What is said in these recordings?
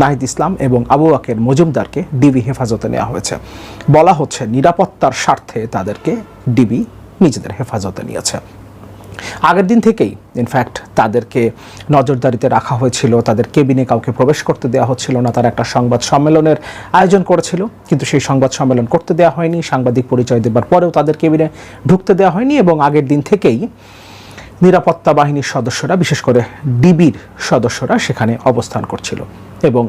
নাহিদ ইসলাম এবং আবু বাকের মজুমদারকে ডিবি হেফাজতে নেওয়া হয়েছে। বলা হচ্ছে নিরাপত্তার স্বার্থে তাদেরকে ডিবি নিজেদের হেফাজতে নিয়েছে। আগের দিন থেকেই ইনফ্যাক্ট তাদেরকে নজরদারিতে রাখা হয়েছিল, তাদের কেবিনে কাউকে প্রবেশ করতে দেওয়া হচ্ছিল না, তারা একটা সংবাদ সম্মেলনের আয়োজন করেছিল, কিন্তু সেই সংবাদ সম্মেলন করতে দেওয়া হয়নি, সাংবাদিক পরিচয় দেবার পরেও তাদের কেবিনে ঢুকতে দেওয়া হয়নি এবং আগের দিন থেকেই নিরাপত্তা বাহিনীর সদস্যরা, বিশেষ করে ডিবির সদস্যরা সেখানে অবস্থান করছিল এবং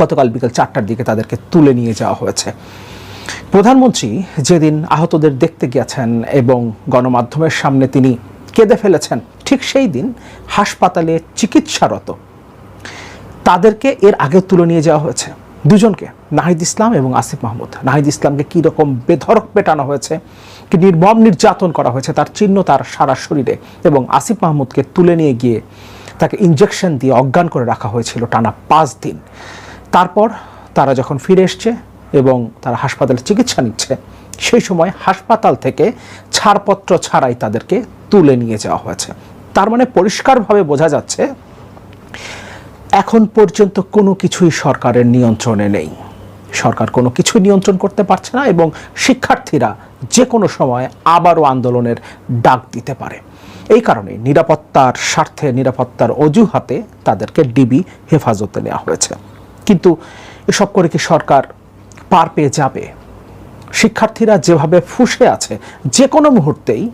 গতকাল বিকেল চারটার দিকে তাদেরকে তুলে নিয়ে যাওয়া হয়েছে। প্রধানমন্ত্রী যেদিন আহতদের দেখতে গেছেন এবং গণমাধ্যমের সামনে তিনি কেঁদে ফেলেছেন, ঠিক সেই দিন হাসপাতালে চিকিৎসারত তাদেরকে এর আগে তুলে নিয়ে যাওয়া হয়েছে। দুজনকে, নাহিদ ইসলাম এবং আসিফ মাহমুদ। নাহিদ ইসলামকে কীরকম বেধরক পেটানো হয়েছে কি নির্মম নির্যাতন করা হয়েছে। তার চিহ্ন তার সারা শরীরে। এবং আসিফ মাহমুদকে তুলে নিয়ে গিয়ে তাকে ইঞ্জেকশন দিয়ে অজ্ঞান করে রাখা হয়েছিল টানা পাঁচ দিন। তারপর তারা যখন ফিরে এসছে এবং তারা হাসপাতালে চিকিৎসা নিচ্ছে, সেই সময় হাসপাতাল থেকে ছাড়পত্র ছাড়াই তাদেরকে তুলে নিয়ে যাওয়া হয়েছে। তার মানে পরিষ্কারভাবে বোঝা যাচ্ছে, এখন পর্যন্ত কোনো কিছুই সরকারের নিয়ন্ত্রণে নেই। সরকার কোনো কিছু নিয়ন্ত্রণ করতে পারছে না এবং শিক্ষার্থীরা যে কোনো সময় আবারও আন্দোলনের ডাক দিতে পারে। এই কারণে নিরাপত্তার স্বার্থে, নিরাপত্তার অজুহাতে তাদেরকে ডিবি হেফাজতে নেওয়া হয়েছে। কিন্তু এসব করে কি সরকার পার পেয়ে যাবে? শিক্ষার্থীরা যেভাবে ফুসে আছে, যে কোনো মুহূর্তেই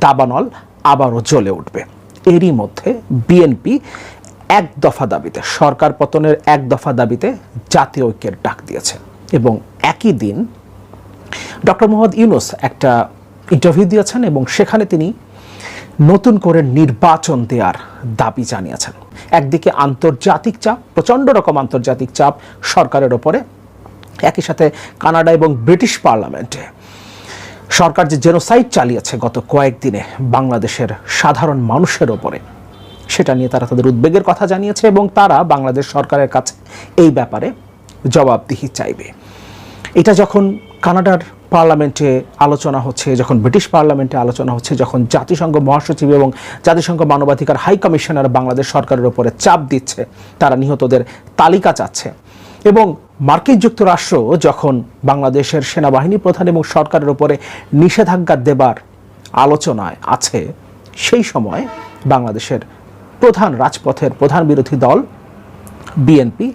দাবানল আবারও জ্বলে উঠবে। এরই মধ্যে বিএনপি এক দফা দাবিতে, সরকার পতনের এক দফা দাবিতে জাতীয় ঐক্যের ডাক দিয়েছে। এবং একই দিন ডক্টর মোহাম্মদ ইউনুস একটা ইন্টারভিউ দিয়েছেন এবং সেখানে তিনি নতুন করে নির্বাচন দেওয়ার দাবি জানিয়েছেন। একদিকে আন্তর্জাতিক চাপ, প্রচণ্ড রকম আন্তর্জাতিক চাপ সরকারের ওপরে। একই সাথে কানাডা এবং ব্রিটিশ পার্লামেন্টে সরকার যে জেনোসাইড চালিয়েছে গত কয়েকদিনে বাংলাদেশের সাধারণ মানুষের ওপরে। সেটা নিয়ে তারা তাদের উদ্বেগের কথা জানিয়েছে এবং তারা বাংলাদেশ সরকারের কাছে এই ব্যাপারে জবাবদিহি চাইবে। এটা যখন কানাডার পার্লামেন্টে আলোচনা হচ্ছে, যখন ব্রিটিশ পার্লামেন্টে আলোচনা হচ্ছে, যখন জাতিসংঘ মহাসচিব এবং জাতিসংঘ মানবাধিকার হাই কমিশনার বাংলাদেশ সরকারের উপরে চাপ দিচ্ছে, তারা নিহতদের তালিকা চাচ্ছে এবং মার্কিন যুক্তরাষ্ট্র যখন বাংলাদেশের সেনাবাহিনী প্রধান এবং সরকারের উপরে নিষেধাজ্ঞা দেবার আলোচনায় আছে, সেই সময় বাংলাদেশের প্রধান রাজপথের প্রধান বিরোধী দল, বিএনপি,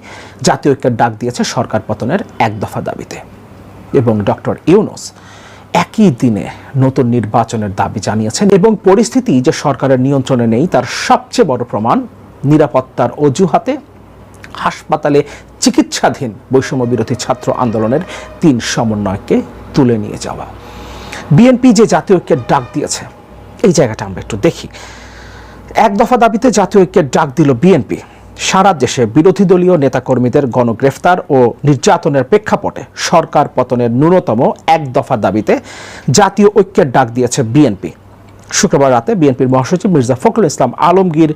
জাতীয় ঐক্যের ডাক দিয়েছে সরকার পতনের এক দফা দাবিতে। এবং ডক্টর ইউনুস একই দিনে নতুন নির্বাচনের দাবি জানিয়েছেন এবং পরিস্থিতি যে সরকারের নিয়ন্ত্রণে নেই, তার সবচেয়ে বড় প্রমাণ নিরাপত্তার অজুহাতে হাসপাতালে চিকিৎসাধীন বৈষম্য বিরোধী ছাত্র আন্দোলনের তিন সমন্বয়কে তুলে নিয়ে যাওয়া। বিএনপি যে জাতীয় ঐক্যের ডাক দিয়েছে, এই জায়গাটা আমরা একটু দেখি। এক দফা দাবিতে জাতীয় ঐক্যের ডাক দিল বিএনপি। সারা দেশে বিরোধী দলীয় নেতাকর্মীদের গণগ্রেফতার ও নির্যাতনের প্রেক্ষাপটে সরকার পতনের ন্যূনতম এক দফা দাবিতে জাতীয় ঐক্যের ডাক দিয়েছে বিএনপি। শুক্রবার রাতে বিএনপির মহাসচিব মির্জা ফখরুল ইসলাম আলমগীর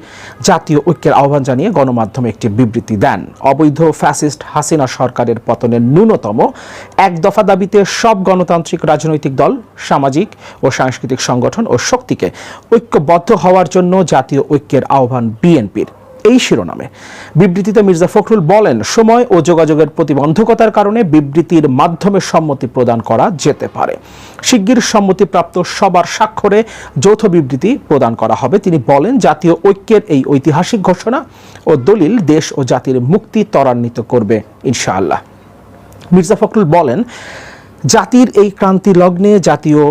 জাতীয় ঐক্যের আহ্বান জানিয়ে গণমাধ্যমে একটি বিবৃতি দেন। অবৈধ ফ্যাসিস্ট হাসিনা সরকারের পতনের ন্যূনতম এক দফা দাবিতে সব গণতান্ত্রিক রাজনৈতিক দল, সামাজিক ও সাংস্কৃতিক সংগঠন ও শক্তিকে ঐক্যবদ্ধ হওয়ার জন্য জাতীয় ঐক্যের আহ্বান বিএনপির। এই শিরোনামে। বিবৃতিতে মির্জা ফখরুল বলেন, সময় ও যোগাযোগের প্রতিবন্ধকতার কারণে বিবৃতির মাধ্যমে সম্মতি প্রদান করা যেতে পারে। শিগগির সম্মতিপ্রাপ্ত সবার স্বাক্ষরে যৌথ বিবৃতি প্রদান করা হবে। তিনি বলেন, জাতীয় ঐক্যের এই ঐতিহাসিক ঘোষণা ও দলিল দেশ ও জাতির মুক্তি ত্বরান্বিত করবে, ইনশাআল্লাহ। মির্জা ফখরুল বলেন, জাতির এই ক্রান্তি লগ্নে জাতীয়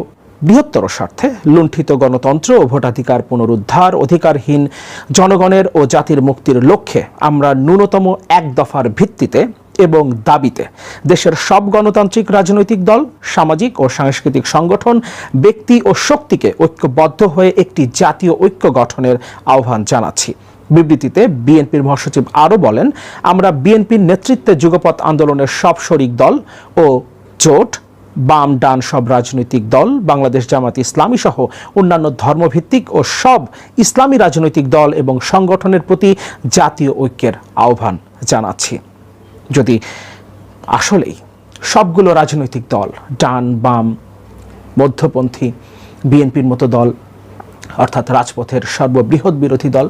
বৃহত্তর স্বার্থে লুণ্ঠিত গণতন্ত্র ও ভোটাধিকার পুনরুদ্ধার অধিকারহীন জনগণের ও জাতির মুক্তির লক্ষ্যে আমরা ন্যূনতম এক দফার ভিত্তিতে এবং দাবিতে দেশের সব গণতান্ত্রিক রাজনৈতিক দল, সামাজিক ও সাংস্কৃতিক সংগঠন, ব্যক্তি ও শক্তিকে ঐক্যবদ্ধ হয়ে একটি জাতীয় ঐক্য গঠনের আহ্বান জানাচ্ছি। বিবৃতিতে বিএনপির মহাসচিব আরও বলেন, আমরা বিএনপির নেতৃত্বে যুগপৎ আন্দোলনের সব শরিক দল ও জোট বাম ডান সব রাজনৈতিক দল, বাংলাদেশ জামাত ইসলামী সহ অন্যান্য ধর্মভিত্তিক ও সব ইসলামী রাজনৈতিক দল এবং সংগঠনের প্রতি জাতীয় ঐক্যের আহ্বান জানাচ্ছি। যদি আসলেই সবগুলো রাজনৈতিক দল, ডান, বাম, মধ্যপন্থী, বিএনপির মতো দল, অর্থাৎ রাজপথের সর্ববৃহৎ বিরোধী দল,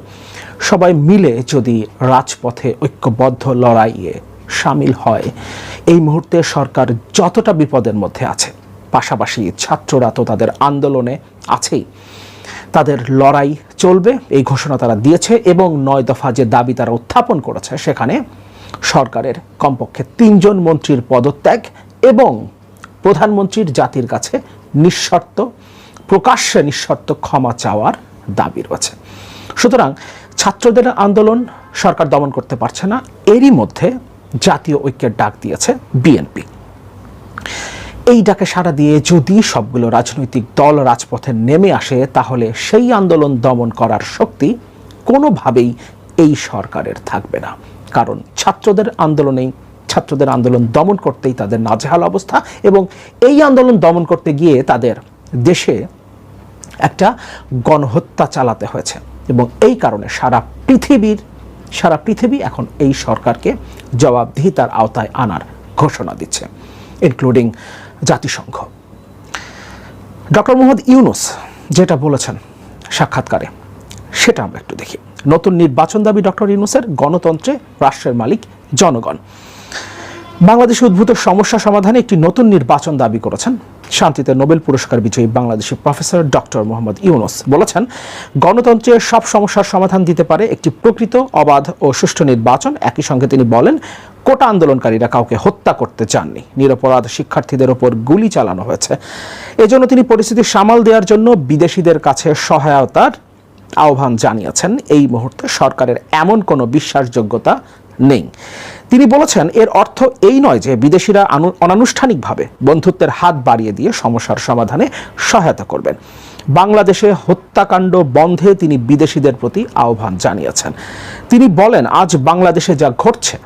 সবাই মিলে যদি রাজপথে ঐক্যবদ্ধ লড়াইয়ে সামিল হয়। এই মুহূর্তে সরকার যতটা বিপদের মধ্যে আছে, পাশাপাশি ছাত্ররা তো তাদের আন্দোলনে আছেই। তাদের লড়াই চলবে, এই ঘোষণা তারা দিয়েছে এবং নয় দফা যে দাবি তারা উত্থাপন করেছে সেখানে সরকারের কমপক্ষে তিনজন মন্ত্রীর পদত্যাগ এবং প্রধানমন্ত্রীর জাতির কাছে নিঃশর্ত, প্রকাশ্যে নিঃশর্ত ক্ষমা চাওয়ার দাবি রয়েছে। সুতরাং ছাত্রদের আন্দোলন সরকার দমন করতে পারছে না। এরই মধ্যে জাতীয় ঐক্যের ডাক দিয়েছে বিএনপি এই ডাকে সাড়া দিয়ে যদি সবগুলো রাজনৈতিক দল রাজপথে নেমে আসে, তাহলে সেই আন্দোলন দমন করার শক্তি কোনোভাবেই এই সরকারের থাকবে না। কারণ ছাত্রদের আন্দোলনেই, ছাত্রদের আন্দোলন দমন করতেই তাদের নাজেহাল অবস্থা এবং এই আন্দোলন দমন করতে গিয়ে তাদের দেশে একটা গণহত্যা চালাতে হয়েছে। এবং এই কারণে সারা পৃথিবীর সারা পৃথিবী এখন এই সরকারকে জবাবদিহিতার আওতায় আনার ঘোষণা দিচ্ছে ইনক্লুডিং জাতিসংঘ। ডক্টর মোহাম্মদ ইউনুস যেটা বলেছেন সাক্ষাৎকারে, সেটা আমরা একটু দেখি। নতুন নির্বাচন দাবি ডক্টর ইউনুসের গণতন্ত্রে রাষ্ট্রের মালিক জনগণ। বাংলাদেশে উদ্ভূত সমস্যা সমাধানে একটি নতুন নির্বাচন দাবি করেছেন শান্তিতে নোবেল পুরস্কার বিজয়ী বাংলাদেশি প্রফেসর ডক্টর মোহাম্মদ ইউনুস বলেছেন, গণতন্ত্রে সব সমস্যার সমাধান দিতে পারে একটি প্রকৃত, অবাধ ও সুষ্ঠু নির্বাচন। একই সঙ্গে তিনি বলেন, কোটা আন্দোলনকারীরা কাউকে হত্যা করতে চাননি। নিরপরাধ শিক্ষার্থীদের ওপর গুলি চালানো হয়েছে। এজন্য তিনি পরিস্থিতি সামাল দেওয়ার জন্য বিদেশিদের কাছে সহায়তার আহ্বান জানিয়েছেন। এই মুহূর্তে সরকারের এমন কোনো বিশ্বাসযোগ্যতা নেই। তিনি বলেছেন, এর অর্থ এই নয় যে বিদেশিরা অনানুষ্ঠানিকভাবে বন্ধুত্বের হাত বাড়িয়ে দিয়ে সমস্যার সমাধানে সহায়তা করবেন। বাংলাদেশে হত্যাকাণ্ড বন্ধে তিনি বিদেশিদের প্রতি আহ্বান জানিয়েছেন। তিনি বলেন, আজ বাংলাদেশে যা ঘটছে,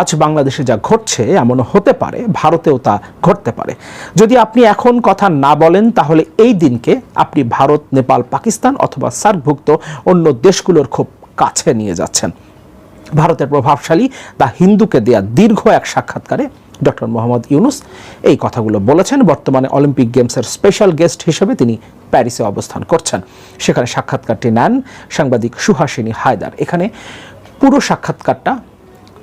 আজ বাংলাদেশে যা ঘটছে এমন হতে পারে, ভারতেও তা ঘটতে পারে। যদি আপনি এখন কথা না বলেন, তাহলে এই দিনকে আপনি ভারত, নেপাল, পাকিস্তান অথবা সার্কভুক্ত অন্য দেশগুলোর খুব কাছে নিয়ে যাচ্ছেন। ভারতের প্রভাবশালী দ্য হিন্দুকে দেয়া দীর্ঘ এক সাক্ষাৎকারে ডক্টর মোহাম্মদ ইউনুস এই কথাগুলো বলেছেন। বর্তমানে অলিম্পিক গেমসের স্পেশাল গেস্ট হিসেবে তিনি প্যারিসে অবস্থান করছেন। সেখানে সাক্ষাৎকারটি নেন সাংবাদিক সুহাসিনী হায়দার। এখানে পুরো সাক্ষাৎকারটা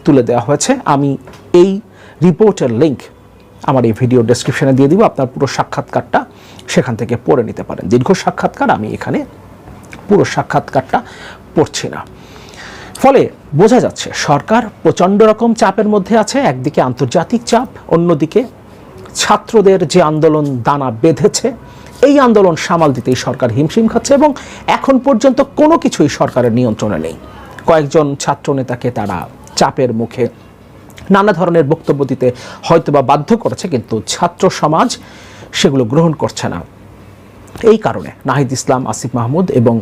তুলে দেওয়া হয়েছে। আমি এই রিপোর্টের লিঙ্ক আমার এই ভিডিও ডেসক্রিপশনে দিয়ে দিব। আপনার পুরো সাক্ষাৎকারটা সেখান থেকে পড়ে নিতে পারেন। দীর্ঘ সাক্ষাৎকার, আমি এখানে পুরো সাক্ষাৎকারটা পড়ছি না। ফলে বোঝা যাচ্ছে সরকার প্রচণ্ড রকম চাপের মধ্যে আছে, একদিকে আন্তর্জাতিক চাপ, অন্যদিকে ছাত্রদের যে আন্দোলন দানা বেঁধেছে, এই আন্দোলন সামাল দিতেই সরকার হিমশিম খাচ্ছে এবং এখন পর্যন্ত কোনো কিছুই সরকারের নিয়ন্ত্রণে নেই। কয়েকজন ছাত্র নেতাকে তারা চাপের মুখে নানা ধরনের বক্তব্য দিতে হয়তোবা বাধ্য করেছে, কিন্তু ছাত্র সমাজ সেগুলো গ্রহণ করছে না। এই কারণে নাহিদ ইসলাম, আসিফ মাহমুদ এবং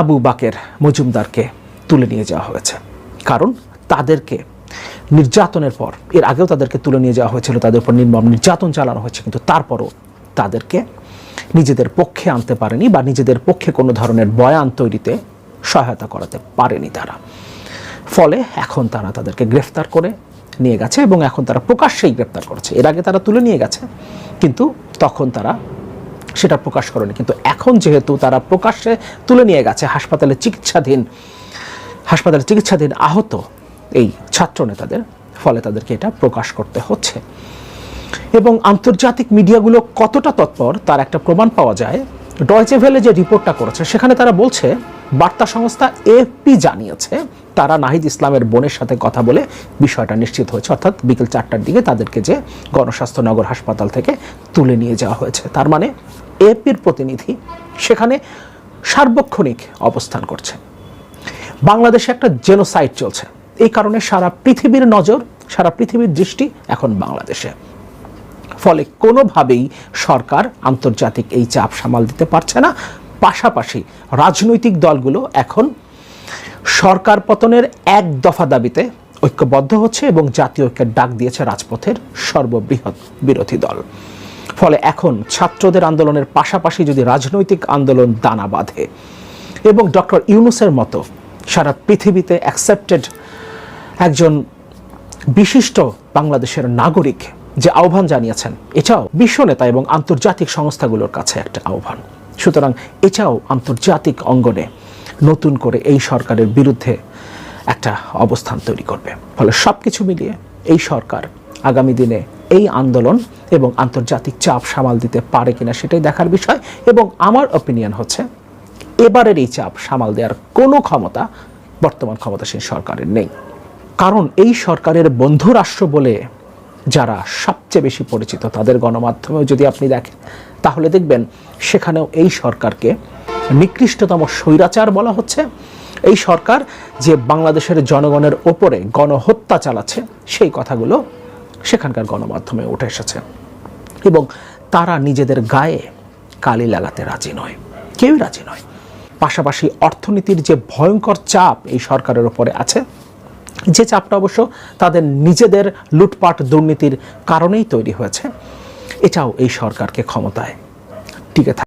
আবু বাকের মজুমদারকে তুলে নিয়ে যাওয়া হয়েছে। কারণ তাদেরকে নির্যাতনের পর, এর আগেও তাদেরকে তুলে নিয়ে যাওয়া হয়েছিল, তাদের উপর নির্মম নির্যাতন চালানো হয়েছে, কিন্তু তারপরও তাদেরকে নিজেদের পক্ষে আনতে পারেনি বা নিজেদের পক্ষে কোনো ধরনের বয়ান তৈরিতে সহায়তা করাতে পারেনি তারা। ফলে এখন তারা তাদেরকে গ্রেফতার করে নিয়ে গেছে এবং এখন তারা প্রকাশ্যেই গ্রেফতার করেছে। এর আগে তারা তুলে নিয়ে গেছে, কিন্তু তখন তারা সেটা প্রকাশ করেনি। কিন্তু এখন যেহেতু তারা প্রকাশ্যে তুলে নিয়ে গেছে, হাসপাতালে চিকিৎসাধীন হাসপাতালে চিকিৎসাধীন আহত এই ছাত্র নেতাদের, ফলে তাদেরকে এটা প্রকাশ করতে হচ্ছে। এবং আন্তর্জাতিক মিডিয়াগুলো কতটা তৎপর তার একটা প্রমাণ পাওয়া যায়। ডয়চে ভেলে যে রিপোর্টটা করেছে, সেখানে তারা বলছে, বার্তা সংস্থা এফপি জানিয়েছে, তারা নাহিদ ইসলামের বোনের সাথে কথা বলে বিষয়টা নিশ্চিত হয়েছে। অর্থাৎ বিকেল চারটার দিকে তাদেরকে যে গণস্বাস্থ্য নগর হাসপাতাল থেকে তুলে নিয়ে যাওয়া হয়েছে। তার মানে এপির প্রতিনিধি সেখানে সার্বক্ষণিক অবস্থান করছে। বাংলাদেশে একটা জেনোসাইড চলছে। এই কারণে সারা পৃথিবীর নজর, সারা পৃথিবীর দৃষ্টি এখন বাংলাদেশে। ফলে কোনোভাবেই সরকার আন্তর্জাতিক এই চাপ সামাল দিতে পারছে না। পাশাপাশি রাজনৈতিক দলগুলো এখন সরকার পতনের এক দফা দাবিতে ঐক্যবদ্ধ হচ্ছে এবং জাতীয় ঐক্যের ডাক দিয়েছে রাজপথের সর্ববৃহৎ বিরোধী দল। ফলে এখন ছাত্রদের আন্দোলনের পাশাপাশি যদি রাজনৈতিক আন্দোলন দানা বাঁধে এবং ডক্টর ইউনুসের মতো সারা পৃথিবীতে অ্যাকসেপ্টেড একজন বিশিষ্ট বাংলাদেশের নাগরিক যে আহ্বান জানিয়েছেন। এটাও বিশ্ব নেতা এবং আন্তর্জাতিক সংস্থাগুলোর কাছে একটা আহ্বান। সুতরাং এছাড়াও আন্তর্জাতিক অঙ্গনে নতুন করে এই সরকারের বিরুদ্ধে একটা অবস্থান তৈরি করবে। ফলে সব কিছু মিলিয়ে এই সরকার আগামী দিনে এই আন্দোলন এবং আন্তর্জাতিক চাপ সামাল দিতে পারে কিনা সেটাই দেখার বিষয় এবং আমার অপিনিয়ন হচ্ছে এবারের এই চাপ সামাল দেওয়ার কোনো ক্ষমতা বর্তমান ক্ষমতাসীন সরকারের নেই। কারণ এই সরকারের বন্ধু রাষ্ট্র বলে যারা সবচেয়ে বেশি পরিচিত তাদের গণমাধ্যমেও যদি আপনি দেখেন, তাহলে দেখবেন সেখানেও এই সরকারকে নিকৃষ্টতম স্বৈরাচার বলা হচ্ছে। এই সরকার যে বাংলাদেশের জনগণের ওপরে গণহত্যা চালাচ্ছে, সেই কথাগুলো সেখানকার গণমাধ্যমে উঠে এসেছে। এবং তারা নিজেদের গায়ে কালি লাগাতে রাজি নয়। কেউই রাজি নয়। পাশাপাশি অর্থনীতির যে ভয়ঙ্কর চাপ এই সরকারের ওপরে আছে, যে চাপটা অবশ্য তাদের নিজেদের লুটপাট দুর্নীতির কারণেই তৈরি হয়েছে, এটাও এই সরকারকে ক্ষমতায় টিকে থাকতে